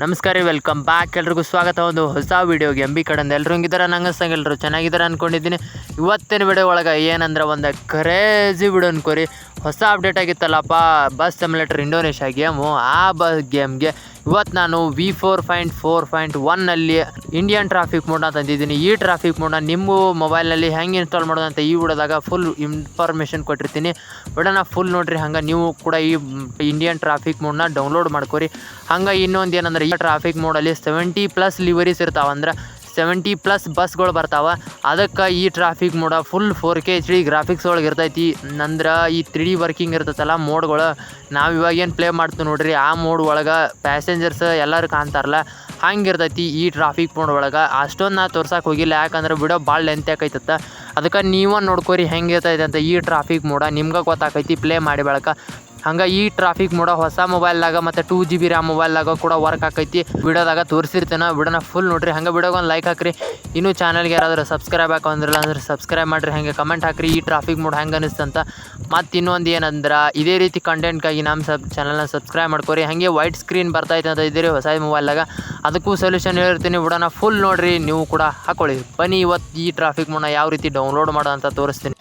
ನಮಸ್ಕಾರ ರೀ welcome back ಎಲ್ರಿಗೂ ಸ್ವಾಗತ. ಒಂದು ಹೊಸ ವೀಡಿಯೋಗೆ ಎಂ ಬಿ ಕಡೆಯಿಂದ ಎಲ್ಲರೂ ಹಿಂಗಿದ್ದಾರೆ ನಂಗಸ್ದಂಗೆ ಎಲ್ಲರೂ ಚೆನ್ನಾಗಿದ್ದಾರೆ ಅಂದ್ಕೊಂಡಿದ್ದೀನಿ ಇವತ್ತಿನ ವಿಡಿಯೋ ಒಳಗೆ ಏನಂದ್ರೆ ಒಂದು ಕ್ರೇಜಿ ವಿಡಿಯೋ ಅನ್ಕೋರಿ. ಹೊಸ ಅಪ್ಡೇಟ್ ಆಗಿತ್ತಲ್ಲಪ್ಪ. ಬಸ್ ಸಿಮ್ಯುಲೇಟರ್ ಇಂಡೋನೇಷ್ಯಾ ಗೇಮು ಆ ಬಸ್ ಗೇಮ್ಗೆ ಇವತ್ತು ನಾನು V four point four point ಒನ್ನಲ್ಲಿ ಇಂಡಿಯನ್ ಟ್ರಾಫಿಕ್ ಮೋಡ್ನ ತಂದಿದ್ದೀನಿ. ಈ ಟ್ರಾಫಿಕ್ ಮೋಡ್ನ ನಿಮ್ಮ ಮೊಬೈಲ್ನಲ್ಲಿ ಹೆಂಗೆ ಇನ್ಸ್ಟಾಲ್ ಮಾಡೋದು ಅಂತ ಈ ವಿಡಿಯೋದಾಗ ಫುಲ್ ಇನ್ಫಾರ್ಮೇಷನ್ ಕೊಟ್ಟಿರ್ತೀನಿ. ಬಿಡೋಣ ಫುಲ್ ನೋಡ್ರಿ, ಹಂಗೆ ನೀವು ಕೂಡ ಈ ಇಂಡಿಯನ್ ಟ್ರಾಫಿಕ್ ಮೋಡ್ನ ಡೌನ್ಲೋಡ್ ಮಾಡ್ಕೊರಿ. ಹಂಗೆ ಇನ್ನೊಂದು ಏನಂದ್ರೆ, ಈ ಟ್ರಾಫಿಕ್ ಮೋಡಲ್ಲಿ ಸೆವೆಂಟಿ ಪ್ಲಸ್ ಲಿವರೀಸ್ ಇರ್ತಾವೆ ಅಂದ್ರೆ ಸೆವೆಂಟಿ ಪ್ಲಸ್ ಬಸ್ಗಳು ಬರ್ತಾವೆ. ಅದಕ್ಕೆ ಈ traffic mod full four K H D graphics ಒಳಗೆ ಇರ್ತೈತಿ. ನಂದ್ರೆ ಈ ತ್ರೀ ಡಿ ವರ್ಕಿಂಗ್ ಇರ್ತೈತಲ್ಲ ಮೋಡ್ಗಳು. ನಾವು ಇವಾಗ ಏನು ಪ್ಲೇ ಮಾಡ್ತೀವಿ ನೋಡ್ರಿ, ಆ ಮೋಡ್ ಒಳಗೆ ಪ್ಯಾಸೆಂಜರ್ಸ್ ಎಲ್ಲರೂ ಕಾಣ್ತಾರಲ್ಲ ಹಂಗೆ ಇರ್ತೈತಿ ಈ ಟ್ರಾಫಿಕ್ ಮೋಡ್ ಒಳಗೆ. ಅಷ್ಟೊಂದು ನಾ ತೋರ್ಸಕ್ಕೆ ಹೋಗಿಲ್ಲ, ಯಾಕಂದ್ರೆ ವಿಡಿಯೋ ಭಾಳ ಲೆಂತ್ ಆಕೈತತ್ತ. ಅದಕ್ಕೆ ನೀವೇ ನೋಡ್ಕೊರಿ ಹೆಂಗೆ ಇರ್ತೈತೆ ಅಂತ ಈ ಟ್ರಾಫಿಕ್ ಮೋಡ, ನಿಮ್ಗೆ ಗೊತ್ತಾಕೈತಿ ಪ್ಲೇ ಮಾಡಿ ಬೆಳಕ. ಹಂಗೆ ಈ ಟ್ರಾಫಿಕ್ ಮೋಡ ಹೊಸ ಮೊಬೈಲ್ದಾಗ ಮತ್ತು ಟೂ ಜಿ ಬಿ ರ್ಯಾಮ್ ಮೊಬೈಲ್ದಾಗ ಕೂಡ ವರ್ಕ್ ಆಕೈತಿ. ವಿಡಿಯೋದಾಗ ತೋರಿಸಿರ್ತೇನೆ, ವಿಡಿಯೋನ ಫುಲ್ ನೋಡ್ರಿ. ಹಂಗೆ ವಿಡಿಯೋಗೆ ಒಂದು ಲೈಕ್ ಹಾಕ್ರಿ. ಇನ್ನೂ ಚಾನಲ್ಗೆ ಯಾರಾದರೂ ಸಬ್ಸ್ಕ್ರೈಬ್ ಹಾಕೊಂಡಿರಲ್ಲ ಅಂದ್ರೆ ಸಬ್ಸ್ಕ್ರೈಬ್ ಮಾಡಿರಿ, ಹಂಗೆ ಕಮೆಂಟ್ ಹಾಕ್ರಿ. ಈ ಟ್ರಾಫಿಕ್ ಮೋಡ್ ಹೆಂಗೆ ಅನಿಸ್ತಂತ ಮತ್ತು ಇನ್ನೊಂದು ಏನಂದ್ರೆ, ಇದೇ ರೀತಿ ಕಂಟೆಂಟ್ಗಾಗಿ ನಮ್ಮ ಸಬ್ ಚಾನಲ್ನ ಸಬ್ಸ್ಕ್ರೈಬ್ ಮಾಡ್ಕೊರಿ. ಹಾಗೆ ವೈಟ್ ಸ್ಕ್ರೀನ್ ಬರ್ತೈತೆ ಅಂತ ಇದ್ದೀರಿ ಹೊಸ ಮೊಬೈಲ್ದಾಗ ಅದಕ್ಕೂ ಸೊಲ್ಯೂಷನ್ ಹೇಳಿರ್ತೀನಿ, ವಿಡಿಯೋನ ಫುಲ್ ನೋಡಿರಿ. ನೀವು ಕೂಡ ಹಾಕೊಳ್ಳಿ. ಬನ್ನಿ ಇವತ್ತು ಈ ಟ್ರಾಫಿಕ್ ಮೋಡ ಯಾವ ರೀತಿ ಡೌನ್ಲೋಡ್ ಮಾಡೋ ಅಂತ ತೋರಿಸ್ತೀನಿ.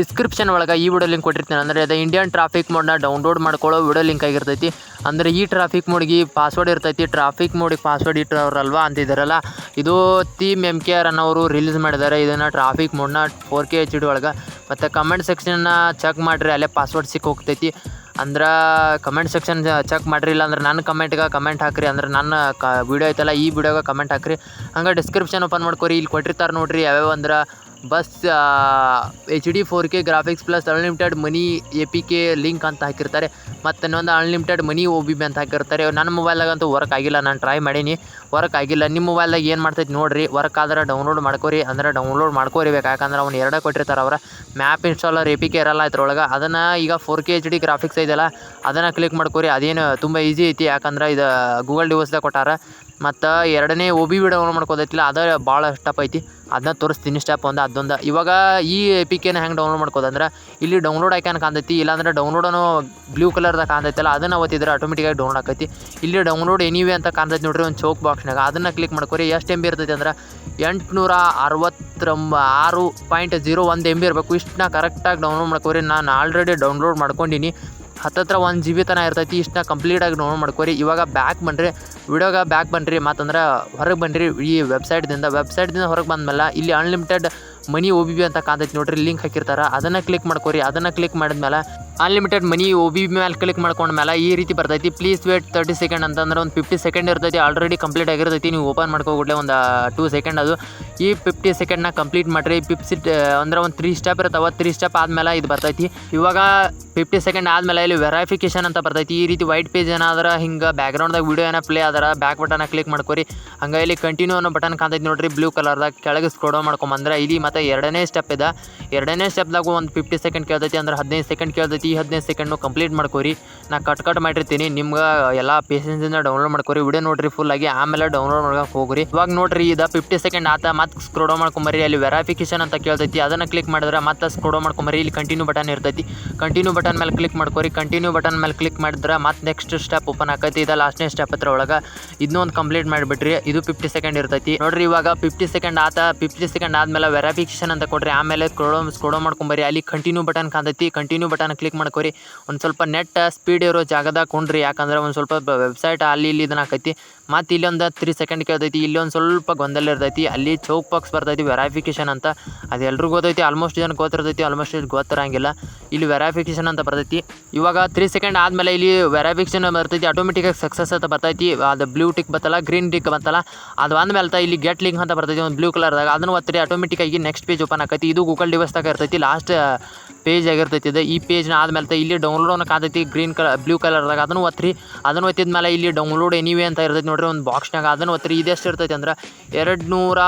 ಡಿಸ್ಕ್ರಿಪ್ಷನ್ ಒಳಗೆ ಈ ವಿಡಿಯೋ ಲಿಂಕ್ ಕೊಟ್ಟಿರ್ತೀನಿ. ಅಂದರೆ ಅದು ಇಂಡಿಯನ್ ಟ್ರಾಫಿಕ್ ಮೋಡ್ನ ಡೌನ್ಲೋಡ್ ಮಾಡ್ಕೊಳ್ಳೋ ವಿಡಿಯೋ ಲಿಂಕ್ ಆಗಿರ್ತೈತಿ. ಅಂದರೆ ಈ ಟ್ರಾಫಿಕ್ ಮೋಡ್ಗೆ ಪಾಸ್ವರ್ಡ್ ಇರ್ತೈತಿ. ಟ್ರಾಫಿಕ್ ಮೋಡಿಗೆ ಪಾಸ್ವರ್ಡ್ ಇಟ್ಟವ್ರಲ್ವಾ ಅಂತಿದ್ದಾರಲ್ಲ ಇದು ಥೀಮ್ ಎಂ ಕೆ ಆರ್ ಅನ್ನೋರು ರಿಲೀಸ್ ಮಾಡಿದ್ದಾರೆ. ಇದನ್ನು ಟ್ರಾಫಿಕ್ ಮೋಡ್ನ ಫೋರ್ ಕೆ ಎಚ್ ಡಿ ಒಳಗೆ. ಮತ್ತು ಕಮೆಂಟ್ ಸೆಕ್ಷನ್ನ ಚೆಕ್ ಮಾಡಿರಿ, ಅಲ್ಲೇ ಪಾಸ್ವರ್ಡ್ ಸಿಕ್ಕ ಹೋಗ್ತೈತಿ. ಅಂದ್ರೆ ಕಮೆಂಟ್ ಸೆಕ್ಷನ್ ಚೆಕ್ ಮಾಡಿರಿ, ಇಲ್ಲ ಅಂದ್ರೆ ನನ್ನ ಕಮೆಂಟ್ಗೆ ಕಮೆಂಟ್ ಹಾಕ್ರಿ, ಅಂದ್ರೆ ನನ್ನ ಕ ವೀಡಿಯೋ ಐತಲ್ಲ, ಈ ವಿಡಿಯೋಗೆ ಕಮೆಂಟ್ ಹಾಕ್ರಿ. ಹಂಗೆ ಡಿಸ್ಕ್ರಿಪ್ಷನ್ ಓಪನ್ ಮಾಡ್ಕೊರಿ. ಇಲ್ಲಿ ಕೊಟ್ಟಿರ್ತಾರೆ ನೋಡ್ರಿ, ಯಾವ್ಯಾವ ಅಂದ್ರೆ bus H D four K graphics plus unlimited money A P K link ಅಂತ ಹಾಕಿರ್ತಾರೆ. ಮತ್ತು ಇನ್ನೊಂದು unlimited money O B B ಅಂತ ಹಾಕಿರ್ತಾರೆ. ನನ್ನ ಮೊಬೈಲ್ದಾಗಂತೂ ವರ್ಕ್ ಆಗಿಲ್ಲ, ನಾನು ಟ್ರೈ ಮಾಡೀನಿ. ವರ್ಕ್ ಆಗಿಲ್ಲ. ನಿಮ್ಮ ಮೊಬೈಲ್ದಾಗ ಏನು ಮಾಡ್ತೈತೆ ನೋಡಿರಿ. ವರ್ಕ್ ಆದ್ರೆ ಡೌನ್ಲೋಡ್ ಮಾಡ್ಕೋರಿ. ಅಂದರೆ ಡೌನ್ಲೋಡ್ ಮಾಡ್ಕೋರಿಬೇಕು ಯಾಕಂದ್ರೆ ಅವ್ನು ಎರಡೇ ಕೊಟ್ಟಿರ್ತಾರೆ ಅವ್ರ. Map installer A P K ಇರಲ್ಲ ಇದ್ರೊಳಗೆ. ಅದನ್ನು ಈಗ four K H D graphics ಇದೆಯಲ್ಲ ಅದನ್ನು ಕ್ಲಿಕ್ ಮಾಡ್ಕೋರಿ. ಅದೇನು ತುಂಬ ಈಸಿ ಐತಿ. ಯಾಕಂದ್ರೆ ಇದು ಗೂಗಲ್ ಡಿವೈಸ್ದಾಗ ಕೊಟ್ಟಾರ. ಮತ್ತು ಎರಡನೇ ಒ ಬಿ ವಿ ಡೌನ್ಲೋಡ್ ಮಾಡ್ಕೋದೈತಿಲ್ಲ ಅದು ಭಾಳ ಸ್ಟೆಪ್ ಐತಿ. ಅದನ್ನ ತೋರಿಸ್ತೀನಿ ಸ್ಟೆಪ್ ಒಂದು, ಅದೊಂದು. ಇವಾಗ ಈ ಎ ಪಿ ಕೆನ ಹೆಂಗೆ ಡೌನ್ಲೋಡ್ ಮಾಡ್ಕೋದಂದ್ರೆ ಇಲ್ಲಿ ಡೌನ್ಲೋಡ್ ಐಕಾನ್ ಕಾಣ್ತೈತಿ, ಇಲ್ಲಾಂದ್ರೆ ಡೌನ್ಲೋಡನು ಬ್ಲೂ ಕಲರ್ದಾಗ ಕಾಣ್ತೈತಲ್ಲ, ಅದನ್ನು ಒತ್ತಿದ್ರೆ ಆಟೋಮೆಟಿಕಾಗಿ ಡೌನ್ಲೋಡ್ ಆಕೈತಿ. ಇಲ್ಲಿ ಡೌನ್ಲೋಡ್ ಎನಿವೆ ಅಂತ ಕಾಣ್ತೈತಿ ನೋಡ್ರಿ, ಒಂದು ಚೌಕ್ ಬಾಕ್ಸ್ನಾಗ ಅದನ್ನು ಕ್ಲಿಕ್ ಮಾಡ್ಕೊರಿ, ಎಷ್ಟು ಎಂ ಬಿ ಇರ್ತೈತಿ ಅಂದ್ರೆ, ಎಂಟುನೂರ ಅರವತ್ತೊಂಬ, ಆರು ಪಾಯಿಂಟ್ ಜೀರೋ ಒಂದು ಎಂ ಬಿ ಇರಬೇಕು. ಇಷ್ಟನ್ನ ಕರೆಕ್ಟಾಗಿ ಡೌನ್ಲೋಡ್ ಮಾಡ್ಕೊರಿ, ನಾನು ಆಲ್ರೆಡಿ ಡೌನ್ಲೋಡ್ ಮಾಡ್ಕೊಂಡಿನಿ. ಹತ್ತತ್ರ ಒಂದು ಜಿ ಬಿ ತನಕ ಇರ್ತೈತಿ ಇಷ್ಟನ್ನ ಕಂಪ್ಲೀಟಾಗಿ ಡೌನ್ಲೋಡ್ ಮಾಡ್ಕೊರಿ. ಇವಾಗ ಬ್ಯಾಕ್ ಬನ್ನಿರಿ ವಿಡಿಯೋಗೆ ಬ್ಯಾಕ್ ಬನ್ನಿರಿ ಮತ್ತಂದ್ರೆ ಹೊರಗೆ ಬನ್ನಿರಿ ಈ ವೆಬ್ಸೈಟ್ದಿಂದ ವೆಬ್ಸೈಟ್ದಿಂದ ಹೊರಗೆ ಬಂದಮೇಲೆ ಇಲ್ಲಿ unlimited money O B B ಅಂತ ಕಾಣ್ತೈತಿ ನೋಡ್ರಿ ಲಿಂಕ್ ಹಾಕಿರ್ತಾರೆ. ಅದನ್ನು ಕ್ಲಿಕ್ ಮಾಡ್ಕೊರಿ, ಅದನ್ನು ಕ್ಲಿಕ್ ಮಾಡಿದ್ಮೇಲೆ ಅನ್ಲಿಮಿಟೆಡ್ ಮನಿ ಬಿ ಬಿ ಮೇಲೆ ಕ್ಲಿಕ್ ಮಾಡ್ಕೊಂಡ್ಮೇಲೆ ಈ ರೀತಿ ಬರ್ತೈತಿ. ಪ್ಲೀಸ್ ವೇಟ್ ತರ್ಟಿ ಸೆಕೆಂಡ್ ಅಂತಂದ್ರೆ ಒಂದು ಫಿಫ್ಟಿ ಸೆಕೆಂಡ್ ಇರ್ತೈತಿ. ಆಲ್ರೆಡಿ ಕಂಪ್ಲೀಟ್ ಆಗಿರ್ತೈತಿ. ನೀವು ಓಪನ್ ಮಾಡ್ಕೋಬಿಡ್ಲೆ ಒಂದು ಟೂ ಸೆಕೆಂಡ್ ಅದು. ಈ ಫಿಫ್ಟಿ ಸೆಕೆಂಡ್ನ ಕಂಪ್ಲೀಟ್ ಮಾಡಿರಿ. ಫಿಫ್ಟಿ ಅಂದ್ರೆ ಒಂದು ತ್ರೀ ಸ್ಟೆಪ್ ಇರ್ತಾವೆ ತ್ರೀ ಸ್ಟೆಪ್ ಆದಮೇಲೆ ಇದು ಬರ್ತೈತಿ. ಇವಾಗ ಫಿಫ್ಟಿ ಸೆಕೆಂಡ್ ಆದಮೇಲೆ ಇಲ್ಲಿ ವೆರಿಫಿಕೇಶನ್ ಅಂತ ಬರ್ತೈತಿ. ಈ ರೀತಿ ವೈಟ್ ಪೇಜ್ ಏನಾದ್ರೆ ಹಿಂಗೆ ಬ್ಯಾಕ್ಗ್ರೌಂಡ್ದಾಗ ವೀಡಿಯೋ ಏನೋ ಪ್ಲೇ ಆದ್ರೆ ಬ್ಯಾಕ್ ಬಟನ್ನ ಕ್ಲಿಕ್ ಮಾಡ್ಕೊರಿ. ಹಂಗೆ ಇಲ್ಲಿ ಕಂಟಿನ್ಯೂ ಅನ್ನೋ ಬಟನ್ ಕಾಣ್ತೈತಿ ನೋಡ್ರಿ. ಬ್ಲೂ ಕಲರ್ದಾಗ ಕೆಳಗೆ ಸ್ಕ್ರೋಡೋ ಮಾಡ್ಕೊಂಬಂದ್ರೆ, ಇಲ್ಲಿ ಮತ್ತೆ ಎರಡನೇ ಸ್ಟೆಪ್ ಇದೆ. ಎರಡನೇ ಸ್ಟೆಪ್ದಾಗ ಒಂದು ಫಿಫ್ಟಿ ಸೆಕೆಂಡ್ ಕೇಳ್ತೈತಿ. ಅಂದ್ರೆ ಹದಿನೈದು ಸೆಕೆಂಡ್ ಕೇಳ್ತೈತಿ. ಈ ಹದಿನೈದು ಸೆಕೆಂಡ್ನು ಕಂಪ್ಲೀಟ್ ಮಾಡ್ಕೊರಿ. ನಾ ಕಟ್ ಕಟ್ ಮಾಡಿರ್ತೀನಿ. ನಿಮ್ಗೆ ಎಲ್ಲ ಪೇಷನ್ಸಿಂದ ಡೌನ್ಲೋಡ್ ಮಾಡ್ಕೊರಿ. ವಿಡಿಯೋ ನೋಡ್ರಿ ಫುಲ್ ಆಗಿ. ಆಮೇಲೆ ಡೌನ್ಲೋಡ್ ಮಾಡ್ಕೊಂಡು ಹೋಗ್ರಿ. ಇವಾಗ ನೋಡ್ರಿ ಇದು ಫಿಫ್ಟಿ ಸೆಕೆಂಡ್ ಆತ. ಮತ್ತೆ ಸ್ಕ್ರೋಡೋ ಮಾಡ್ಕೊಂಬರಿ ಅಲ್ಲಿ ವೆರಿಫಿಕೇಶನ್ ಅಂತ ಕೇಳ್ತೈತಿ. ಅದನ್ನು ಕ್ಲಿಕ್ ಮಾಡಿದ್ರೆ ಮತ್ತೆ ಸ್ಕ್ರೋಡೋ ಮಾಡ್ಕೊಂಬರಿ ಇಲ್ಲಿ ಕಂಟಿನ್ಯೂ ಬಟನ್ ಇರ್ತೈತಿ. ಕಂಟಿನ್ಯೂ ಬಟನ್ ಮೇಲೆ ಕ್ಲಿಕ್ ಮಾಡ್ಕೊರಿ. ಕಂಟಿನ್ಯೂ ಬಟನ್ ಮೇಲೆ ಕ್ಲಿಕ್ ಮಾಡಿದ್ರೆ ಮತ್ತೆ ನೆಕ್ಸ್ಟ್ ಸ್ಟೆಪ್ ಓಪನ್ ಆಕೈತಿ. ಇದು ಲಾಸ್ಟ್ನೇ ಸ್ಟೆಪ್ ಹತ್ರ ಒಳಗೆ ಇದನ್ನೊಂದು ಕಂಪ್ಲೀಟ್ ಮಾಡಿಬಿಟ್ರಿ. ಇದು ಫಿಫ್ಟಿ ಸೆಕೆಂಡ್ ಇರ್ತೈತಿ. ನೋಡ್ರಿ ಇವಾಗ ಫಿಫ್ಟಿ ಸೆಕೆಂಡ್ ಆತ. ಫಿಫ್ಟಿ ಸೆಕೆಂಡ್ ಆದಮೇಲೆ ವೆರಿಫಿಕೇಶನ್ ಅಂತ ಕೊಡ್ರಿ. ಆಮೇಲೆ ಸ್ಕ್ರೋಡೋ ಸ್ಕ್ರೋಡೋ ಮಾಡ್ಕೊಂಬರಿ ಅಲ್ಲಿ ಕಂಟಿನ್ಯೂ ಬಟನ್ ಕಾಣ್ತೈತಿ. ಕಂಟಿನ್ಯೂ ಬಟನ್ ಕ್ಲಿಕ್ ಮಾಡ್ಕೊರಿ. ಒಂದು ಸ್ವಲ್ಪ ನೆಟ್ ಸ್ಪೀಡ್ ಇರೋ ಜಾಗದಾಗ ಕೊಂಡ್ರಿ. ಯಾಕಂದ್ರೆ ಒಂದು ಸ್ವಲ್ಪ ವೆಬ್ಸೈಟ್ ಅಲ್ಲಿ ಇಲ್ಲಿ ಇದನ್ನ ಹಾಕೈತಿ. ಮತ್ತು ಇಲ್ಲಿ ಒಂದು ತ್ರೀ ಸೆಕೆಂಡ್ ಕೇಳ್ತೈತಿ. ಇಲ್ಲಿ ಒಂದು ಸ್ವಲ್ಪ ಗೊಂದಲ ಇರ್ತೈತಿ. ಅಲ್ಲಿ ಚೌಕ್ ಬಾಕ್ಸ್ ಬರ್ತೈತಿ ವೆರಿಫಿಕೇಶನ್ ಅಂತ. ಅದು ಎಲ್ರಿಗೂ ಗೊತ್ತೈತಿ. ಆಲ್ಮೋಸ್ಟ್ ಜನ ಗೊತ್ತಿರ್ತೈತಿ. ಆಲ್ಮೋಸ್ಟ್ ಇದು ಗೊತ್ತಿರಂಗಿಲ್ಲ. ಇಲ್ಲಿ ವೆರಿಫಿಕೇಶನ್ ಅಂತ ಬರ್ತೈತಿ. ಇವಾಗ ತ್ರೀ ಸೆಕೆಂಡ್ ಆದಮೇಲೆ ಇಲ್ಲಿ ವೆರಿಫಿಕೇಶನ್ ಬರ್ತೈತಿ. ಆಟೋಮೆಟಿಕಾಗಿ ಸಕ್ಸಸ್ ಅಂತ ಬರ್ತೈತಿ. ಅದು ಬ್ಲೂ ಟಿಕ್ ಬತ್ತಲ್ಲ ಗ್ರೀನ್ ಟಿಕ್ ಬಂತಲ್ಲ ಅದು ಅಂದಮೇಲೆ ಇಲ್ಲಿ ಗೆಟ್ ಲಿಂಕ್ ಅಂತ ಬರ್ತೈತಿ. ಒಂದು ಬ್ಲೂ ಕಲರ್ದಾಗ ಅದನ್ನು ಒತ್ತಿರಿ. ಆಟೋಮೆಟಿಕಾಗಿ ನೆಕ್ಸ್ಟ್ ಪೇಜ್ ಓಪನ್ ಆಕೈತಿ ಇದು ಗೂಗಲ್ ಡಿವೈಸ್ದಾಗ ಇರ್ತೈತಿ. ಲಾಸ್ಟ್ ಪೇಜ್ ಆಗಿರ್ತೈತಿ ಇದು. ಈ ಪೇಜ್ನ ಆದಮೇಲೆ ಇಲ್ಲಿ ಡೌನ್ಲೋಡ್ ಅನ್ನೋ ಕಾತೈತಿ ಗ್ರೀನ್ ಕಲರ್ ಬ್ಲೂ ಕಲರ್ದಾಗ ಅದನ್ನು ಒತ್ತಿರಿ ಅದನ್ನು ಒತ್ತಿದ ಮೇಲೆ ಇಲ್ಲಿ ಡೌನ್ಲೋಡ್ ಎನಿವೇ ಅಂತ ಇರ್ತೈತಿ ನೋಡ್ರಿ ಒಂದು ಬಾಕ್ಸ್ನಾಗ ಅದನ್ನು ಒತ್ತಿರಿ ಇದೆಷ್ಟು ಇರ್ತೈತಿ ಅಂದ್ರೆ ಎರಡು ನೂರ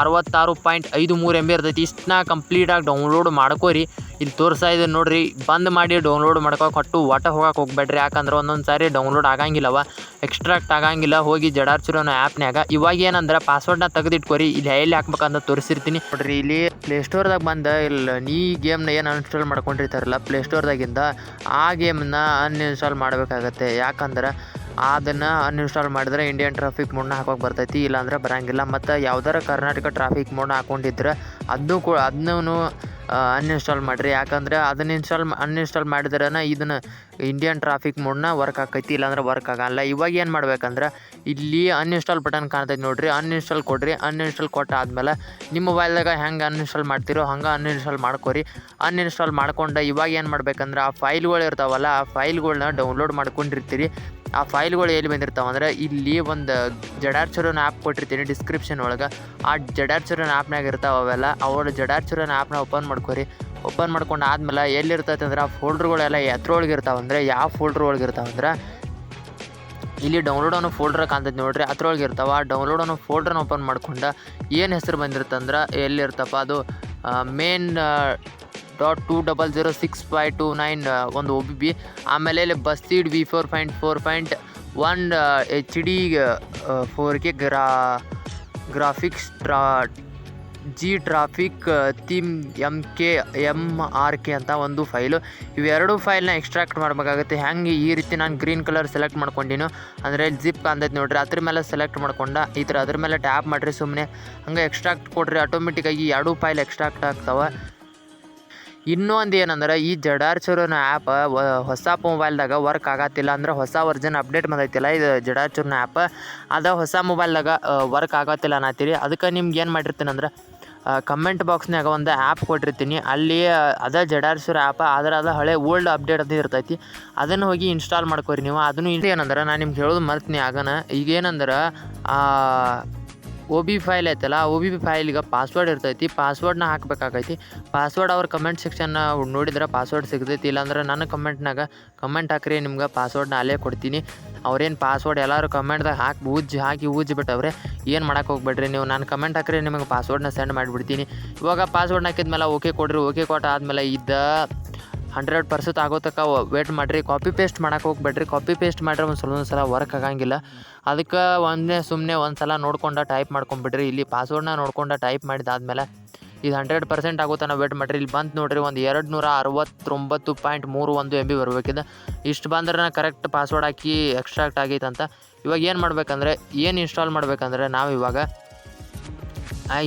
ಅರವತ್ತಾರು ಪಾಯಿಂಟ್ ಐದು ಮೂರು ಎಂ ಬಿ ಇರ್ತೈತಿ. ಇಷ್ಟನ್ನ ಕಂಪ್ಲೀಟಾಗಿ ಡೌನ್ಲೋಡ್ ಮಾಡ್ಕೋರಿ. ಇಲ್ಲಿ ತೋರಿಸ್ತಾ ಇದೆ ನೋಡ್ರಿ. ಬಂದ್ ಮಾಡಿ ಡೌನ್ಲೋಡ್ ಮಾಡ್ಕೋಕೆ ಒಟ್ಟು ಒಟ ಹೋಗಕ್ಕೆ ಹೋಗ್ಬೇಡ್ರಿ. ಯಾಕಂದ್ರೆ ಒಂದೊಂದು ಸಾರಿ ಡೌನ್ಲೋಡ್ ಆಗಂಗಿಲ್ಲವ ಎಕ್ಸ್ಟ್ರಾಕ್ಟ್ ಆಗಂಗಿಲ್ಲ. ಹೋಗಿ ಜಡಾರ್ಚಿರೋ ಆ್ಯಪ್ನ್ಯಾಗ ಇವಾಗ ಏನಂದ್ರೆ ಪಾಸ್ವರ್ಡ್ನ ತೆಗೆದಿಟ್ಕೋರಿ. ಇಲ್ಲಿ ಎಲ್ಲಿ ಹಾಕ್ಬೇಕಂತ ತೋರಿಸಿರ್ತೀನಿ. ನೋಡ್ರಿ, ಇಲ್ಲಿ ಪ್ಲೇಸ್ಟೋರ್ದಾಗ ಬಂದ ಇಲ್ಲಿ ನೀ ಗೇಮ್ನ ಏನು ಅನ್ಸ್ಟಾಲ್ ಮಾಡ್ಕೊಂಡಿರ್ತಾರಲ್ಲ ಪ್ಲೇಸ್ಟೋರ್ದಾಗಿಂದ ಆ ಗೇಮ್ನ ಅನ್ಇನ್ಸ್ಟಾಲ್ ಮಾಡಬೇಕಾಗತ್ತೆ. ಯಾಕಂದ್ರೆ ಅದನ್ನು ಅನ್ಇನ್ಸ್ಟಾಲ್ ಮಾಡಿದ್ರೆ ಇಂಡಿಯನ್ ಟ್ರಾಫಿಕ್ ಮೋಡ್ನ ಹಾಕೋಕೆ ಬರ್ತೈತಿ. ಇಲ್ಲಾಂದ್ರೆ ಬರೋಂಗಿಲ್ಲ. ಮತ್ತು ಯಾವ್ದಾರ ಕರ್ನಾಟಕ ಟ್ರಾಫಿಕ್ ಮೋಡ್ನ ಹಾಕೊಂಡಿದ್ರೆ ಅದನ್ನು ಕೂಡ ಅದನ್ನೂ ಅನ್ಇನ್ಸ್ಟಾಲ್ ಮಾಡಿರಿ. ಯಾಕಂದ್ರೆ ಅದನ್ನ ಇನ್ಸ್ಟಾಲ್ ಅನ್ಇನ್ಸ್ಟಾಲ್ ಮಾಡಿದ್ರೆ ಇದನ್ನು ಇಂಡಿಯನ್ ಟ್ರಾಫಿಕ್ ಮೋಡ್ನ ವರ್ಕ್ ಆಕೈತಿ, ಇಲ್ಲಾಂದ್ರೆ ವರ್ಕ್ ಆಗಲ್ಲ. ಇವಾಗ ಏನು ಮಾಡ್ಬೇಕಂದ್ರೆ, ಇಲ್ಲಿ ಅನ್ಇನ್ಸ್ಟಾಲ್ ಬಟನ್ ಕಾಣ್ತೈತಿ ನೋಡಿರಿ. ಅನ್ಇನ್ಸ್ಟಾಲ್ ಕೊಡ್ರಿ. ಅನ್ಇನ್ಸ್ಟಾಲ್ ಕೊಟ್ಟಾದ್ಮೇಲೆ ನಿಮ್ಮ ಮೊಬೈಲ್ದಾಗ ಹೆಂಗೆ ಅನ್ಇನ್ಸ್ಟಾಲ್ ಮಾಡ್ತೀರೋ ಹಂಗೆ ಅನ್ಇನ್ಸ್ಟಾಲ್ ಮಾಡ್ಕೊರಿ. ಅನ್ಇನ್ಸ್ಟಾಲ್ ಮಾಡ್ಕೊಂಡು ಇವಾಗ ಏನು ಮಾಡ್ಬೇಕಂದ್ರೆ, ಆ ಫೈಲ್ಗಳು ಇರ್ತಾವಲ್ಲ, ಆ ಫೈಲ್ಗಳನ್ನ ಡೌನ್ಲೋಡ್ ಮಾಡ್ಕೊಂಡಿರ್ತೀರಿ. ಆ ಫೈಲ್ಗಳು ಎಲ್ಲಿ ಬಂದಿರ್ತಾವೆ ಅಂದರೆ ಇಲ್ಲಿ ಒಂದು ಜಡಾರ್ಚುರನ್ ಆ್ಯಪ್ ಕೊಟ್ಟಿರ್ತೀನಿ ಡಿಸ್ಕ್ರಿಪ್ಷನ್ ಒಳಗೆ. ಆ ಜಡಾರ್ಚುರನ್ ಆ್ಯಪ್ನಾಗ ಇರ್ತಾವೆ ಅವೆಲ್ಲ ಅವ್ರ ಜಡಾರ್ಚುರನ್ ಆ್ಯಪ್ನ ಓಪನ್ ಮಾಡ್ಕೊರಿ. ಓಪನ್ ಮಾಡ್ಕೊಂಡು ಆದ್ಮೇಲೆ ಎಲ್ಲಿರ್ತೈತೆ ಅಂದ್ರೆ ಆ ಫೋಲ್ಡ್ರ್ಗಳೆಲ್ಲ ಎತ್ರೊಳಗೆ ಇರ್ತಾವೆ ಅಂದರೆ ಯಾವ ಫೋಲ್ಡ್ರ್ ಒಳಗೆ ಇರ್ತಾವೆ ಅಂದ್ರೆ ಇಲ್ಲಿ ಡೌನ್ಲೋಡ್ ಅನ್ನೋ ಫೋಲ್ಡ್ರ್ ಕಾಣ್ತೈತೆ ನೋಡ್ರಿ ಅದ್ರೊಳಗೆ ಇರ್ತಾವೆ. ಆ ಡೌನ್ಲೋಡ್ ಅನ್ನೋ ಫೋಲ್ಡ್ರನ್ನ ಓಪನ್ ಮಾಡ್ಕೊಂಡು ಏನು ಹೆಸರು ಬಂದಿರ್ತಂದ್ರೆ ಎಲ್ಲಿರ್ತಪ್ಪ ಅದು main dot two double zero six five two nine ಒಂದು ಒ ಬಿ ಬಿ ಆಮೇಲೆ ಇಲ್ಲಿ BUSSID V four point four point one H D four K ಗ್ರಾ graphics ಟ್ರಾ G traffic theme M K M R K ಅಂತ ಒಂದು file ಇವೆರಡು ಫೈಲ್ನ extract ಮಾಡಬೇಕಾಗುತ್ತೆ. ಹೆಂಗೆ ಈ ರೀತಿ ನಾನು ಗ್ರೀನ್ ಕಲರ್ ಸೆಲೆಕ್ಟ್ ಮಾಡ್ಕೊಂಡಿನೋ, ಅಂದರೆ ಜಿಪ್ ಕಾಣ್ತೈತೆ ನೋಡ್ರಿ. ಅದ್ರ ಮೇಲೆ ಸೆಲೆಕ್ಟ್ ಮಾಡ್ಕೊಂಡ, ಈ ಥರ ಅದ್ರ ಮೇಲೆ ಟ್ಯಾಪ್ ಮಾಡಿರಿ ಸುಮ್ಮನೆ ಹಂಗೆ ಎಕ್ಸ್ಟ್ರಾಕ್ಟ್ ಕೊಡ್ರಿ ಆಟೋಮೆಟಿಕ್ಕಾಗಿ ಎರಡು ಫೈಲ್ ಎಕ್ಸ್ಟ್ರಾಕ್ಟ್ ಆಗ್ತಾವೆ. ಇನ್ನೊಂದು ಏನಂದ್ರೆ, ಈ ಜಡಾರ್ಚುರನ ಆ್ಯಪ್ ಹೊಸ ಮೊಬೈಲ್ದಾಗ ವರ್ಕ್ ಆಗತ್ತಿಲ್ಲ ಅಂದ್ರೆ ಹೊಸ ವರ್ಜನ್ ಅಪ್ಡೇಟ್ ಬಂದೈತಿಲ್ಲ. ಇದು ಜಡಾರ್ಚೂರ್ನ ಆ್ಯಪ್ ಅದು ಹೊಸ ಮೊಬೈಲ್ದಾಗ ವರ್ಕ್ ಆಗತ್ತಿಲ್ಲ ಅನ್ನತ್ತೀರಿ. ಅದಕ್ಕೆ ನಿಮ್ಗೆ ಏನು ಮಾಡಿರ್ತೀನಿ ಅಂದ್ರೆ ಕಮೆಂಟ್ ಬಾಕ್ಸ್ನಾಗ ಒಂದು ಆ್ಯಪ್ ಕೊಟ್ಟಿರ್ತೀನಿ. ಅಲ್ಲಿ ಅದ ಜಡಾರ್ಚುರ ಆ್ಯಪ್ ಆದ್ರೆ ಅದು ಹಳೆ ಓಲ್ಡ್ ಅಪ್ಡೇಟ್ ಅದು ಇರ್ತೈತಿ. ಅದನ್ನು ಹೋಗಿ ಇನ್ಸ್ಟಾಲ್ ಮಾಡ್ಕೊರಿ ನೀವು. ಅದನ್ನು ಇಲ್ಲಿ ಏನಂದ್ರೆ, ನಾನು ನಿಮ್ಗೆ ಹೇಳೋದು ಮರ್ತೀನಿ. ಆಗನ ಈಗ ಏನಂದ್ರೆ ಒ ಬಿ ಫೈಲ್ ಐತಲ್ಲ ಒ ಬಿ ಫೈಲಿಗೆ ಪಾಸ್ವರ್ಡ್ ಇರ್ತೈತಿ ಪಾಸ್ವರ್ಡ್ನ ಹಾಕಬೇಕಾಗೈತಿ. ಪಾಸ್ವರ್ಡ್ ಅವ್ರ ಕಮೆಂಟ್ ಸೆಕ್ಷನ್ನ ನೋಡಿದ್ರೆ ಪಾಸ್ವರ್ಡ್ ಸಿಗ್ತೈತಿ, ಇಲ್ಲಾಂದ್ರೆ ನನ್ನ ಕಮೆಂಟ್ನಾಗ ಕಮೆಂಟ್ ಹಾಕ್ರಿ, ನಿಮ್ಗೆ ಪಾಸ್ವರ್ಡ್ನ ಅಲ್ಲೇ ಕೊಡ್ತೀನಿ. ಅವ್ರೇನು ಪಾಸ್ವರ್ಡ್ ಎಲ್ಲರೂ ಕಮೆಂಟ್ದಾಗ ಹಾಕಿ ಉಜ್ಜಿ ಹಾಕಿ ಉಜ್ಜಿ ಬಿಟ್ಟವ್ರೆ ಏನು ಮಾಡೋಕೆ ಹೋಗ್ಬೇಡ್ರಿ ನೀವು? ನಾನು ಕಮೆಂಟ್ ಹಾಕ್ರಿ, ನಿಮಗೆ ಪಾಸ್ವರ್ಡ್ನ ಸೆಂಡ್ ಮಾಡಿಬಿಡ್ತೀನಿ. ಇವಾಗ ಪಾಸ್ವರ್ಡ್ನ ಹಾಕಿದ್ಮೇಲೆ ಓಕೆ ಕೊಡ್ರಿ ಓಕೆ ಕೊಟ್ಟ ಆದಮೇಲೆ ಇದ್ದ ಹಂಡ್ರೆಡ್ ಪರ್ಸೆಂಟ್ ಆಗೋ ತನಕ ವೇಟ್ ಮಾಡಿರಿ ಕಾಪಿ ಪೇಸ್ಟ್ ಮಾಡೋಕೆ ಹೋಗ್ಬೇಡ್ರಿ. ಕಾಪಿ ಪೇಸ್ಟ್ ಮಾಡ್ರೆ ಒಂದು ಸ್ವಲ್ಪ ಸಲ ವರ್ಕ್ ಆಗಂಗಿಲ್ಲ. ಅದಕ್ಕೆ ಒಂದೇ ಸುಮ್ಮನೆ ಒಂದು ಸಲ ನೋಡ್ಕೊಂಡು ಟೈಪ್ ಮಾಡ್ಕೊಂಬಿಡ್ರಿ ಇಲ್ಲಿ ಪಾಸ್ವರ್ಡ್ನ ನೋಡ್ಕೊಂಡು ಟೈಪ್ ಮಾಡಿದಾದ್ಮೇಲೆ ಇದು ಹಂಡ್ರೆಡ್ ಪರ್ಸೆಂಟ್ ಆಗೋ ತನಕ ವೇಟ್ ಮಾಡಿರಿ. ಇಲ್ಲಿ ಬಂತು ನೋಡಿರಿ, ಒಂದು ಎರಡು ನೂರ ಅರವತ್ತೊಂಬತ್ತು ಪಾಯಿಂಟ್ ಮೂರು ಒಂದು ಎಂ ಬಿ ಬರಬೇಕಿದೆ. ಇಷ್ಟು ಬಂದ್ರೆ ಕರೆಕ್ಟ್ ಪಾಸ್ವರ್ಡ್ ಹಾಕಿ ಎಕ್ಸ್ಟ್ರಾಕ್ಟ್ ಅಂತ ಇವಾಗ ಏನು ಮಾಡಬೇಕಂದ್ರೆ, ಏನು ಇನ್ಸ್ಟಾಲ್ ಮಾಡಬೇಕಂದ್ರೆ ನಾವು ಇವಾಗ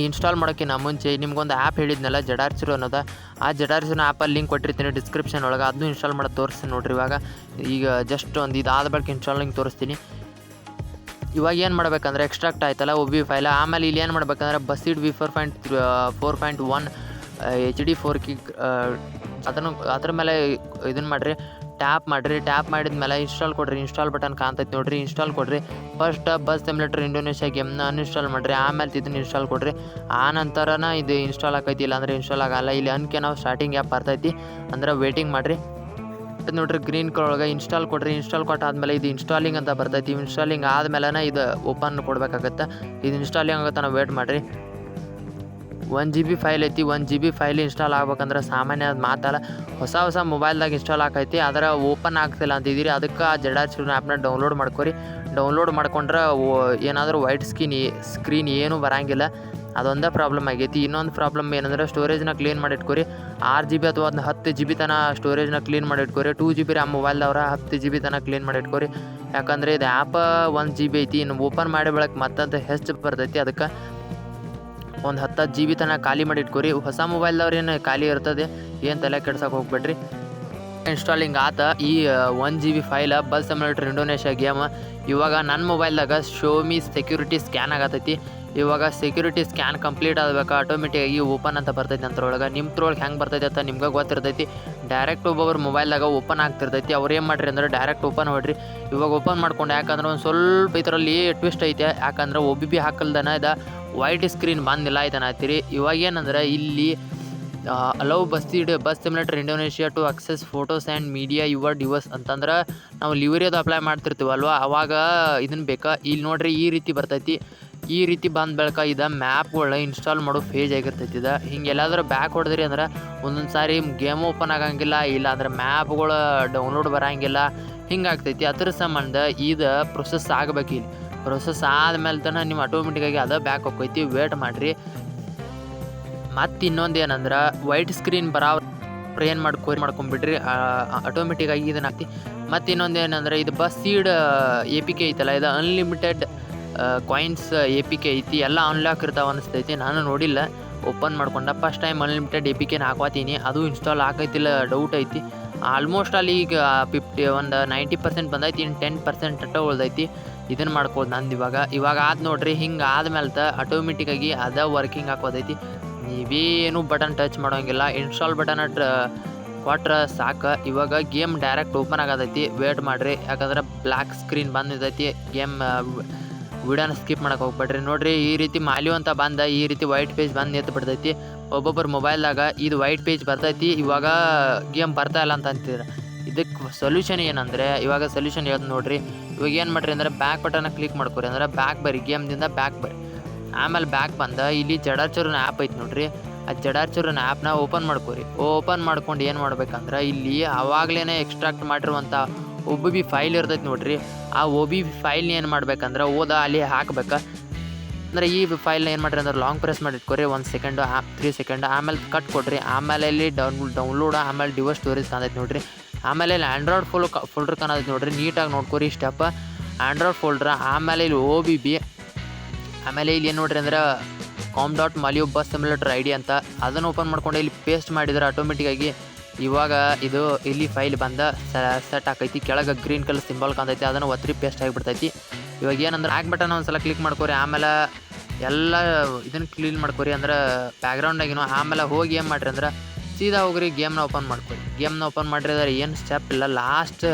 ಇನ್ಸ್ಟಾಲ್ ಮಾಡೋಕ್ಕಿಂತ ಮುಂಚೆ ನಿಮ್ಗೊಂದು ಆ್ಯಪ್ ಹೇಳಿದ್ನಲ್ಲ ಜಡಾರ್ಸಿರು ಅನ್ನೋದು. ಆ ಜಡಾರ್ಸಿನ ಆ್ಯಪಲ್ಲಿ ಲಿಂಕ್ ಕೊಟ್ಟಿರ್ತೀನಿ ಡಿಸ್ಕ್ರಿಪ್ಷನ್ ಒಳಗೆ. ಅದನ್ನು ಇನ್ಸ್ಟಾಲ್ ಮಾಡೋದು ತೋರಿಸ್ತೀನಿ ನೋಡ್ರಿ ಇವಾಗ. ಈಗ ಜಸ್ಟ್ ಒಂದು ಇದಾದ ಬಳಿಕ ಲಿಂಕ್ ತೋರಿಸ್ತೀನಿ. ಇವಾಗ ಏನು ಮಾಡಬೇಕಂದ್ರೆ ಎಕ್ಸ್ಟ್ರಾಕ್ಟ್ ಆಯ್ತಲ್ಲ ಒ ಬಿ ಫೈಲ ಆಮೇಲೆ ಇಲ್ಲಿ ಏನು ಮಾಡಬೇಕಂದ್ರೆ BUSSID V four point four point one H D four ಕಿ ಅದನ್ನು, ಅದ್ರ ಮೇಲೆ ಇದನ್ನು ಮಾಡಿರಿ. ಟ್ಯಾಪ್ ಮಾಡಿರಿ, ಟ್ಯಾಪ್ ಮಾಡಿದ ಮೇಲೆ ಇನ್ಸ್ಟಾಲ್ ಕೊಡ್ರಿ, ಇನ್ಸ್ಟಾಲ್ ಬಟನ್ ಕಾಣ್ತೈತೆ ನೋಡ್ರಿ, ಇನ್ಸ್ಟಾಲ್ ಕೊಡ್ರಿ. ಫಸ್ಟ್ ಬಸ್ ಸಿಮ್ಯುಲೇಟರ್ ಇಂಡೋನೇಷ್ಯಾ ಗೇಮ್ನ ಅನ್ಇನ್ಸ್ಟಾಲ್ ಮಾಡಿರಿ, ಆಮೇಲೆ ಇದನ್ನ ಇನ್ಸ್ಟಾಲ್ ಕೊಡ್ರಿ. ಆ ನಂತರನ ಇದು ಇನ್ಸ್ಟಾಲ್ ಆಕೈತಿ, ಇಲ್ಲಾಂದ್ರೆ ಇನ್ಸ್ಟಾಲ್ ಆಗಲ್ಲ. ಇಲ್ಲಿ ಅನ್ಕೆ ನಾವು ಸ್ಟಾರ್ಟಿಂಗ್ ಆ್ಯಪ್ ಬರ್ತೈತಿ, ಅಂದ್ರೆ ವೇಟಿಂಗ್ ಮಾಡಿರಿ. ನೋಡ್ರಿ ಗ್ರೀನ್ ಕಲರ್ ಒಳಗೆ ಇನ್ಸ್ಟಾಲ್ ಕೊಡ್ರಿ, ಇನ್ಸ್ಟಾಲ್ ಕೊಟ್ಟಾದ್ಮೇಲೆ ಇದು ಇನ್ಸ್ಟಾಲಿಂಗ್ ಅಂತ ಬರ್ತೈತಿ. ಇನ್ಸ್ಟಾಲಿಂಗ್ ಆದ್ಮೇಲೆ ಇದು ಓಪನ್ ಕೊಡಬೇಕಾಗತ್ತೆ. ಇದು ಇನ್ಸ್ಟಾಲಿಂಗ್ ಆಗುತ್ತೆ, ನಾವು ವೇಟ್ ಮಾಡಿರಿ. ಒನ್ ಜಿ ಬಿ ಫೈಲ್ ಐತಿ, one G B file install ಆಗ್ಬೇಕಂದ್ರೆ ಸಾಮಾನ್ಯ ಅದು ಮಾತಲ್ಲ. ಹೊಸ ಹೊಸ ಮೊಬೈಲ್ದಾಗ ಇನ್ಸ್ಟಾಲ್ ಆಕೈತಿ, ಅದರ ಓಪನ್ ಆಗ್ತಿಲ್ಲ ಅಂತಿದ್ದೀರಿ ಅದಕ್ಕೆ ಆ ಜಡಾರ್ ಆ್ಯಪ್ನ ಡೌನ್ಲೋಡ್ ಮಾಡ್ಕೊರಿ. ಡೌನ್ಲೋಡ್ ಮಾಡ್ಕೊಂಡ್ರೆ ಏನಾದರೂ ವೈಟ್ ಸ್ಕ್ರೀನ್ ಸ್ಕ್ರೀನ್ ಏನೂ ಬರಂಗಿಲ್ಲ, ಅದೊಂದೇ ಪ್ರಾಬ್ಲಮ್ ಆಗೈತಿ. ಇನ್ನೊಂದು ಪ್ರಾಬ್ಲಮ್ ಏನಂದ್ರೆ ಸ್ಟೋರೇಜ್ನ ಕ್ಲೀನ್ ಮಾಡಿ ಇಟ್ಕೊರಿ ಆರು ಜಿ ಬಿ ಅಥವಾ ಒಂದು ಹತ್ತು ಜಿ ಬಿ ತನ ಸ್ಟೋರೇಜ್ನ ಕ್ಲೀನ್ ಮಾಡಿ ಇಟ್ಕೊರಿ ಟೂ ಜಿ ಬಿ ರ್ಯಾಮ್ ಮೊಬೈಲ್ದವ್ರ ಹತ್ತು ಜಿ ಬಿ ತನಕ ಕ್ಲೀನ್ ಮಾಡಿ ಇಟ್ಕೊರಿ ಯಾಕಂದರೆ ಇದು ಆ್ಯಪ್ ಒಂದು ಜಿ ಬಿ ಐತಿ, ಇನ್ನು ಓಪನ್ ಮಾಡಿ ಬೆಳಕ್ಕೆ ಮತ್ತಂತ ಹೆಚ್ಚು ಬರ್ತೈತಿ, ಅದಕ್ಕೆ ಒಂದು ಹತ್ತು ಜಿ ಬಿ ತನಕ ಖಾಲಿ ಮಾಡಿ ಇಟ್ಕೊರಿ ಹೊಸ ಮೊಬೈಲ್ದವ್ರು ಏನು ಖಾಲಿ ಇರ್ತದೆ, ಏನು ತಲೆ ಕೆಡ್ಸೋಕೆ ಹೋಗ್ಬೇಡ್ರಿ. ಇನ್ಸ್ಟಾಲಿಂಗ್ ಆತ, ಈ ಒನ್ ಜಿ ಬಿ ಫೈಲ ಬಸ್ ಸಿಮ್ಯುಲೇಟರ್ ಇಂಡೋನೇಷ್ಯಾ ಗೇಮ್ ಇವಾಗ ನನ್ನ ಮೊಬೈಲ್ದಾಗ ಶೋಮಿ ಸೆಕ್ಯೂರಿಟಿ ಸ್ಕ್ಯಾನ್ ಆಗತೈತಿ. ಇವಾಗ ಸೆಕ್ಯೂರಿಟಿ ಸ್ಕ್ಯಾನ್ ಕಂಪ್ಲೀಟ್ ಆಗ್ಬೇಕು ಆಟೋಮೆಟಿಕಾಗಿ ಓಪನ್ ಅಂತ ಬರ್ತೈತಿ ನಿಮ್ಮ ತ್ರೊಳಗೆ ಹೆಂಗೆ ಬರ್ತೈತಿ ಅಂತ ನಿಮ್ಗೆ ಗೊತ್ತಿರ್ತೈತಿ. ಡೈರೆಕ್ಟ್ ಒಬ್ಬೊಬ್ಬರು ಮೊಬೈಲ್ದಾಗ ಓಪನ್ ಆಗ್ತಿರ್ತೈತಿ. ಅವ್ರು ಏನು ಮಾಡ್ರಿ ಅಂದ್ರೆ ಡೈರೆಕ್ಟ್ ಓಪನ್ ಹೊಡ್ರಿ ಇವಾಗ ಓಪನ್ ಮಾಡ್ಕೊಂಡು ಯಾಕಂದ್ರೆ ಒಂದು ಸ್ವಲ್ಪ ಇದರಲ್ಲಿ ಟ್ವಿಸ್ಟ್ ಐತೆ. ಯಾಕಂದ್ರೆ ಒ ಬಿ ಬಿ ಹಾಕಲ್ದನ ಇದ. ವೈಟ್ ಸ್ಕ್ರೀನ್ ಬಂದಿಲ್ಲ ಹತ್ತಿರಿ ಇವಾಗ ಏನಂದ್ರೆ ಇಲ್ಲಿ allow BUSSID bus simulator Indonesia to access photos and media your device ಅಂತಂದ್ರೆ ನಾವು ಲಿವರಿಯದು ಅಪ್ಲೈ ಮಾಡ್ತಿರ್ತೀವಲ್ವ? ಅವಾಗ ಇದನ್ನು ಬೇಕಾ? ಇಲ್ಲಿ ನೋಡ್ರಿ, ಈ ರೀತಿ ಬರ್ತೈತಿ. ಈ ರೀತಿ ಬಂದ ಬಳಿಕ ಇದು ಮ್ಯಾಪ್ಗಳನ್ನ ಇನ್ಸ್ಟಾಲ್ ಮಾಡೋ ಫೇಜ್ ಆಗಿರ್ತೈತಿ ಇದು. ಹಿಂಗೆ ಎಲ್ಲಾದರೂ ಬ್ಯಾಕ್ ಹೊಡೆದ್ರಿ ಅಂದ್ರೆ ಒಂದೊಂದು ಸಾರಿ ಗೇಮ್ ಓಪನ್ ಆಗಂಗಿಲ್ಲ ಇಲ್ಲ ಅಂದ್ರೆ ಮ್ಯಾಪ್ಗಳು ಡೌನ್ಲೋಡ್ ಬರಂಗಿಲ್ಲ. ಹಿಂಗೆ ಆಗ್ತೈತಿ. ಅದ್ರ ಸಂಬಂಧ ಇದು ಪ್ರೊಸೆಸ್ ಆಗಬೇಕಿಲ್ಲ ಪ್ರೊಸೆಸ್ ಆದಮೇಲೆ ತನಕ ನಿಮ್ಮ ಆಟೋಮೆಟಿಕ್ಕಾಗಿ ಅದೇ ಬ್ಯಾಕ್ ಹೋಗ್ತೈತಿ ವೇಟ್ ಮಾಡಿರಿ. ಮತ್ತು ಇನ್ನೊಂದು ಏನಂದ್ರೆ ವೈಟ್ ಸ್ಕ್ರೀನ್ ಬರೋ ಏನು ಮಾಡಿ ಕೋರಿ ಮಾಡ್ಕೊಂಬಿಡ್ರಿ ಆಟೋಮೆಟಿಕ್ಕಾಗಿ ಇದನ್ನ ಹಾಕ್ತಿ. ಮತ್ತು ಇನ್ನೊಂದು ಏನಂದ್ರೆ, ಇದು bus seed A P K ಐತಲ್ಲ, ಇದು unlimited coins A P K ಐತಿ, ಎಲ್ಲ ಅನ್ಲಾಕ್ ಇರ್ತಾವೆ ಅನಿಸ್ತೈತಿ, ನಾನು ನೋಡಿಲ್ಲ. ಓಪನ್ ಮಾಡ್ಕೊಂಡ first time unlimited A P ಕೆನ ಹಾಕೋತೀನಿ ಅದು ಇನ್ಸ್ಟಾಲ್ ಆಗೈತಿಲ್ಲ ಡೌಟ್ ಐತಿ. ಆಲ್ಮೋಸ್ಟ್ ಅಲ್ಲಿ ಈಗ ಫಿಫ್ಟಿ ಒಂದು ನೈಂಟಿ ಪರ್ಸೆಂಟ್ ಬಂದೈತಿ ಇನ್ನು ಟೆನ್ ಪರ್ಸೆಂಟ್ ಅಟ್ಟ ಉಳ್ದೈತಿ. ಇದನ್ನು ಮಾಡ್ಕೋದು ನಂದು ಇವಾಗ. ಇವಾಗ ಆದ್ ನೋಡ್ರಿ, ಹಿಂಗೆ ಆದ್ಮೇಲೆ ಆಟೋಮೆಟಿಕ್ಕಾಗಿ ಅದ ವರ್ಕಿಂಗ್ ಹಾಕೋದೈತಿ ನೀವೇನು ಬಟನ್ ಟಚ್ ಮಾಡೋಂಗಿಲ್ಲ. ಇನ್ಸ್ಟಾಲ್ ಬಟನ್ ಕೊಟ್ರೆ ಸಾಕು. ಇವಾಗ ಗೇಮ್ ಡೈರೆಕ್ಟ್ ಓಪನ್ ಆಗೋದೈತಿ ವೇಟ್ ಮಾಡಿರಿ. ಯಾಕಂದ್ರೆ ಬ್ಲ್ಯಾಕ್ ಸ್ಕ್ರೀನ್ ಬಂದಿದ್ದೈತಿ ಗೇಮ್ ವಿಡಿಯೋನ ಸ್ಕಿಪ್ ಮಾಡಕ್ಕೆ ಹೋಗ್ಬೇಡ್ರಿ. ನೋಡ್ರಿ, ಈ ರೀತಿ ಮಾಲಿ ಅಂತ ಬಂದ, ಈ ರೀತಿ ವೈಟ್ ಪೇಜ್ ಬಂದು ನಿಂತು ಬಿಡ್ತೈತಿ. ಒಬ್ಬೊಬ್ಬರು ಮೊಬೈಲ್ದಾಗ ಇದು ವೈಟ್ ಪೇಜ್ ಬರ್ತೈತಿ. ಇವಾಗ ಗೇಮ್ ಬರ್ತಾ ಇಲ್ಲ ಅಂತ ಅಂತಿದ್ರ ಇದಕ್ಕೆ ಸೊಲ್ಯೂಷನ್ ಏನಂದರೆ, ಇವಾಗ ಸೊಲ್ಯೂಷನ್ ಹೇಳ್ದು ನೋಡ್ರಿ. ಇವಾಗ ಏನು ಮಾಡ್ರಿ ಅಂದ್ರೆ ಬ್ಯಾಕ್ ಬಟನ್ನ ಕ್ಲಿಕ್ ಮಾಡ್ಕೊರಿ. ಅಂದ್ರೆ ಬ್ಯಾಕ್ ಬರ್ರಿ ಗೇಮ್ದಿಂದ ಬ್ಯಾಕ್ ಬರ್ರಿ ಆಮೇಲೆ ಬ್ಯಾಕ್ ಬಂದ, ಇಲ್ಲಿ ಜಡಾರ್ಚೂರನ ಆ್ಯಪ್ ಐತಿ ನೋಡ್ರಿ. ಆ ಜಡಾರ್ಚೂರನ ಆ್ಯಪ್ನ ಓಪನ್ ಮಾಡ್ಕೊರಿ. ಓಪನ್ ಮಾಡ್ಕೊಂಡು ಏನು ಮಾಡ್ಬೇಕಂದ್ರೆ, ಇಲ್ಲಿ ಆವಾಗಲೇ ಎಕ್ಸ್ಟ್ರಾಕ್ಟ್ ಮಾಡಿರುವಂಥ ಒಬ್ಬ ಬಿ ಫೈಲ್ ಇರ್ತೈತೆ ನೋಡ್ರಿ. ಆ ಒ ಬಿ ಫೈಲ್ನ ಏನು ಮಾಡ್ಬೇಕಂದ್ರೆ, ಓದ, ಅಲ್ಲಿ ಹಾಕ್ಬೇಕು. ಅಂದ್ರೆ ಈ ಫೈಲ್ನ ಏನು ಮಾಡ್ರಿ ಅಂದ್ರೆ ಲಾಂಗ್ ಪ್ರೆಸ್ ಮಾಡಿ ಇಟ್ಕೊರಿ. ಒಂದು ಸೆಕೆಂಡು ತ್ರೀ ಸೆಕೆಂಡ್ ಆಮೇಲೆ ಕಟ್ ಕೊಡ್ರಿ. ಆಮೇಲೆ ಇಲ್ಲಿ ಡೌನ್ ಡೌನ್ಲೋಡ್ ಆಮೇಲೆ ಡಿವೈಸ್ ಸ್ಟೋರೇಜ್ ತಂದೈತಿ ನೋಡ್ರಿ. ಆಮೇಲೆ ಇಲ್ಲಿ ಆ್ಯಂಡ್ರಾಯ್ಡ್ ಫೋಲ್ ಫೋಲ್ಡ್ರ್ ಕಾಣೋದು ನೋಡ್ರಿ, ನೀಟಾಗಿ ನೋಡ್ಕೊರಿ ಸ್ಟೆಪ್ ಆ್ಯಂಡ್ರಾಯ್ಡ್ ಫೋಲ್ಡ್ರ ಆಮೇಲೆ ಇಲ್ಲಿ ಓ ಬಿ ಬಿ ಆಮೇಲೆ ಇಲ್ಲಿ ಏನು ನೋಡ್ರಿ ಅಂದ್ರೆ com dot Maleo bus simulator I D ಅಂತ. ಅದನ್ನು ಓಪನ್ ಮಾಡ್ಕೊಂಡು ಇಲ್ಲಿ ಪೇಸ್ಟ್ ಮಾಡಿದ್ರೆ ಆಟೋಮೆಟಿಕ್ಕಾಗಿ ಇವಾಗ ಇದು ಇಲ್ಲಿ ಫೈಲ್ ಬಂದ ಸೆಟ್ ಆಕೈತಿ. ಕೆಳಗೆ ಗ್ರೀನ್ ಕಲರ್ ಸಿಂಬಲ್ ಕಾಣ್ತೈತಿ, ಅದನ್ನು ಒತ್ತರಿ ಪೇಸ್ಟ್ ಆಗಿಬಿಡ್ತೈತಿ. ಇವಾಗ ಏನಂದ್ರೆ ಆ್ಯಕ್ ಬಟನ್ ಒಂದ್ಸಲ ಕ್ಲಿಕ್ ಮಾಡ್ಕೊರಿ, ಆಮೇಲೆ ಎಲ್ಲ ಇದನ್ನು ಕ್ಲೀನ್ ಮಾಡ್ಕೊರಿ ಅಂದ್ರೆ ಬ್ಯಾಕ್ಗ್ರೌಂಡಾಗಿನೋ ಆಮೇಲೆ ಹೋಗಿ ಏನು ಮಾಡ್ರಿ ಅಂದ್ರೆ ಸೀದಾ ಹೋಗ್ರಿ ಗೇಮ್ನ ಓಪನ್ ಮಾಡ್ಕೊಳ್ಳಿ ಗೇಮ್ನ ಓಪನ್ ಮಾಡಿದ್ರೆ ಏನು ಸ್ಟೆಪ್ ಇಲ್ಲ ಲಾಸ್ಟ್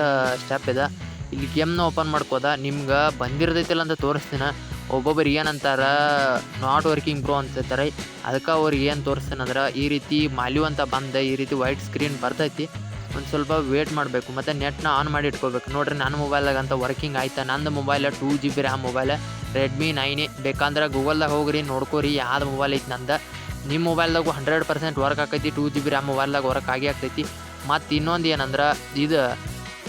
ಸ್ಟೆಪ್ ಇದೆ. ಇಲ್ಲಿ ಗೇಮ್ನ ಓಪನ್ ಮಾಡ್ಕೋದ, ನಿಮ್ಗೆ ಬಂದಿರ್ತೈತಿಲ್ಲ ಅಂತ ತೋರಿಸ್ತೀನಿ. ಒಬ್ಬೊಬ್ಬರು ಏನಂತಾರೆ ನಾಟ್ ವರ್ಕಿಂಗ್ ಬ್ರೋ ಅಂತಿರ್ತಾರೆ ಅದಕ್ಕೆ ಅವ್ರಿಗೆ ಏನು ತೋರಿಸ್ತೀನಿ ಅಂದ್ರೆ, ಈ ರೀತಿ ಮಾಲ್ಯು ಅಂತ ಬಂದೆ, ಈ ರೀತಿ ವೈಟ್ ಸ್ಕ್ರೀನ್ ಬರ್ತೈತಿ. ಒಂದು ಸ್ವಲ್ಪ ವೇಟ್ ಮಾಡಬೇಕು, ಮತ್ತು ನೆಟ್ನ ಆನ್ ಮಾಡಿ ಇಟ್ಕೋಬೇಕು. ನೋಡ್ರಿ ನನ್ನ ಮೊಬೈಲ್ದಾಗ ಅಂತ ವರ್ಕಿಂಗ್ ಆಯ್ತಾ? ನಂದು mobile two G B RAM mobile Redmi nine ಬೇಕಂದ್ರೆ ಗೂಗಲ್ದಾಗ ಹೋಗ್ರಿ, ನೋಡ್ಕೋರಿ, ಯಾವ್ದು ಮೊಬೈಲ್ ಐತೆ ನಂದು. ನಿಮ್ಮ ಮೊಬೈಲ್ದಾಗು ಹಂಡ್ರೆಡ್ ಪರ್ಸೆಂಟ್ ವರ್ಕ್ ಆಕೈತಿ ಟೂ ಜಿ ಬಿ ರ್ಯಾಮ್ ಮೊಬೈಲ್ದಾಗ ವರ್ಕ್ ಆಗಿ ಆಗ್ತೈತಿ ಮತ್ತು ಇನ್ನೊಂದು ಏನಂದ್ರೆ, ಇದು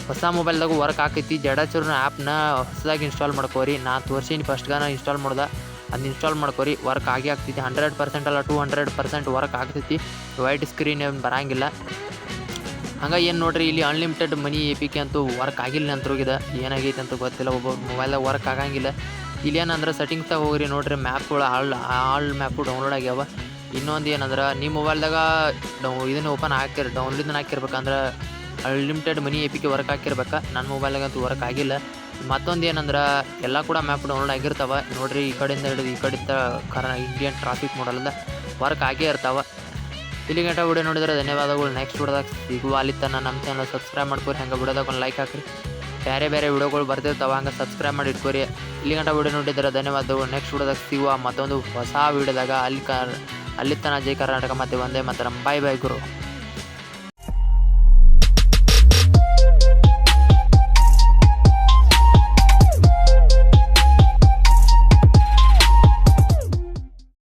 ಹೊಸ ಮೊಬೈಲ್ದಾಗೂ ವರ್ಕ್ ಆಕೈತಿ, ಜಡಾಚೂರ್ನ ಆ್ಯಪ್ನ ಹೊಸದಾಗಿ ಇನ್ಸ್ಟಾಲ್ ಮಾಡ್ಕೋರಿ. ನಾ ತೋರ್ಸೀನಿ ಫಸ್ಟ್ಗಾನ ಇನ್ಸ್ಟಾಲ್ ಮಾಡ್ದೆ ಅದನ್ನ ಇನ್ಸ್ಟಾಲ್ ಮಾಡ್ಕೋರಿ ವರ್ಕ್ ಆಗಿ ಆಗ್ತೈತಿ ಹಂಡ್ರೆಡ್ ಪರ್ಸೆಂಟ್ ಅಲ್ಲ ಟೂ ಹಂಡ್ರೆಡ್ ಪರ್ಸೆಂಟ್ ವರ್ಕ್ ಆಗ್ತೈತಿ ವೈಟ್ ಸ್ಕ್ರೀನ್ ಏನು ಬರಂಗಿಲ್ಲ. ಹಂಗೆ ಏನು ನೋಡ್ರಿ, ಇಲ್ಲಿ unlimited money A P K ಅಂತೂ ವರ್ಕ್ ಆಗಿಲ್ಲ ಅಂತ ಹೋಗಿದೆ. ಏನಾಗೈತೆ ಅಂತ ಗೊತ್ತಿಲ್ಲ, ಒಬ್ಬ ಮೊಬೈಲ್ದಾಗ ವರ್ಕ್ ಆಗಂಗಿಲ್ಲ. ಇಲ್ಲಿ ಏನಂದ್ರೆ ಸೆಟ್ಟಿಂಗ್ಸ್ದಾಗ ಹೋಗ್ರಿ, ನೋಡ್ರಿ ಮ್ಯಾಪ್ಗಳು ಆಲ್ ಆಲ್ ಮ್ಯಾಪು ಡೌನ್ಲೋಡ್ ಆಗ್ಯಾವ. ಇನ್ನೊಂದು ಏನಂದ್ರೆ ನಿಮ್ಮ ಮೊಬೈಲ್ದಾಗ ಡೌ ಇದನ್ನು ಓಪನ್ ಹಾಕಿರ್ ಡೌನ್ಲೋಡ್ನ ಹಾಕಿರ್ಬೇಕಂದ್ರೆ unlimited money A P K work ಹಾಕಿರ್ಬೇಕು. ನನ್ನ ಮೊಬೈಲ್ದಾಗಂತೂ ವರ್ಕ್ ಆಗಿಲ್ಲ. ಮತ್ತೊಂದು ಏನಂದ್ರೆ, ಎಲ್ಲ ಕೂಡ ಮ್ಯಾಪ್ ಡೌನ್ಲೋಡ್ ಆಗಿರ್ತಾವೆ. ನೋಡಿರಿ, ಈ ಕಡೆಯಿಂದ ಹಿಡಿದು ಈ ಕಡೆಯಿಂದ ಕರ ಇಂಡಿಯನ್ ಟ್ರಾಫಿಕ್ ಮಾಡಲ್ಲ ವರ್ಕ್ ಆಗೇ ಇರ್ತಾವೆ. ಇಲ್ಲಿ ಗಂಟ ವಿಡಿಯೋ ನೋಡಿದ್ರೆ ಧನ್ಯವಾದಗಳು. ನೆಕ್ಸ್ಟ್ ವಿಡಿಯೋದಾಗ ಸಿಗುವ ಅಲ್ಲಿ ತನ ನಮ್ಮ ಚಾನಲ್ ಸಬ್ಸ್ಕ್ರೈಬ್ ಮಾಡ್ಕೊರಿ. ಹಂಗೆ ವಿಡಿಯೋದಾಗ ಒಂದು ಲೈಕ್ ಹಾಕ್ರಿ. ಬೇರೆ ಬೇರೆ ವಿಡಿಯೋಗಳು ಬರ್ತಿರ್ತಾವೆ. ಹಂಗೆ ಸಬ್ಸ್ಕ್ರೈಬ್ ಮಾಡಿ ಇಟ್ಕೊರಿ. ಇಲ್ಲಿ ಗಂಟ ವಿಡಿಯೋ ನೋಡಿದ್ರೆ ಧನ್ಯವಾದಗಳು. ನೆಕ್ಸ್ಟ್ ವಿಡಿಯೋದಾಗ ಸಿಗುವ ಮತ್ತೊಂದು ಹೊಸ ವಿಡಿಯೋದಾಗ ಅಲ್ಲಿ ಕ ಅಲ್ಲಿ ತನ ಜೈ ಕರ್ನಾಟಕ ಮತ್ತೆ ಒಂದೇ ಮಾತ್ರ ಬಾಯ್ ಬಾಯ್ ಗುರು.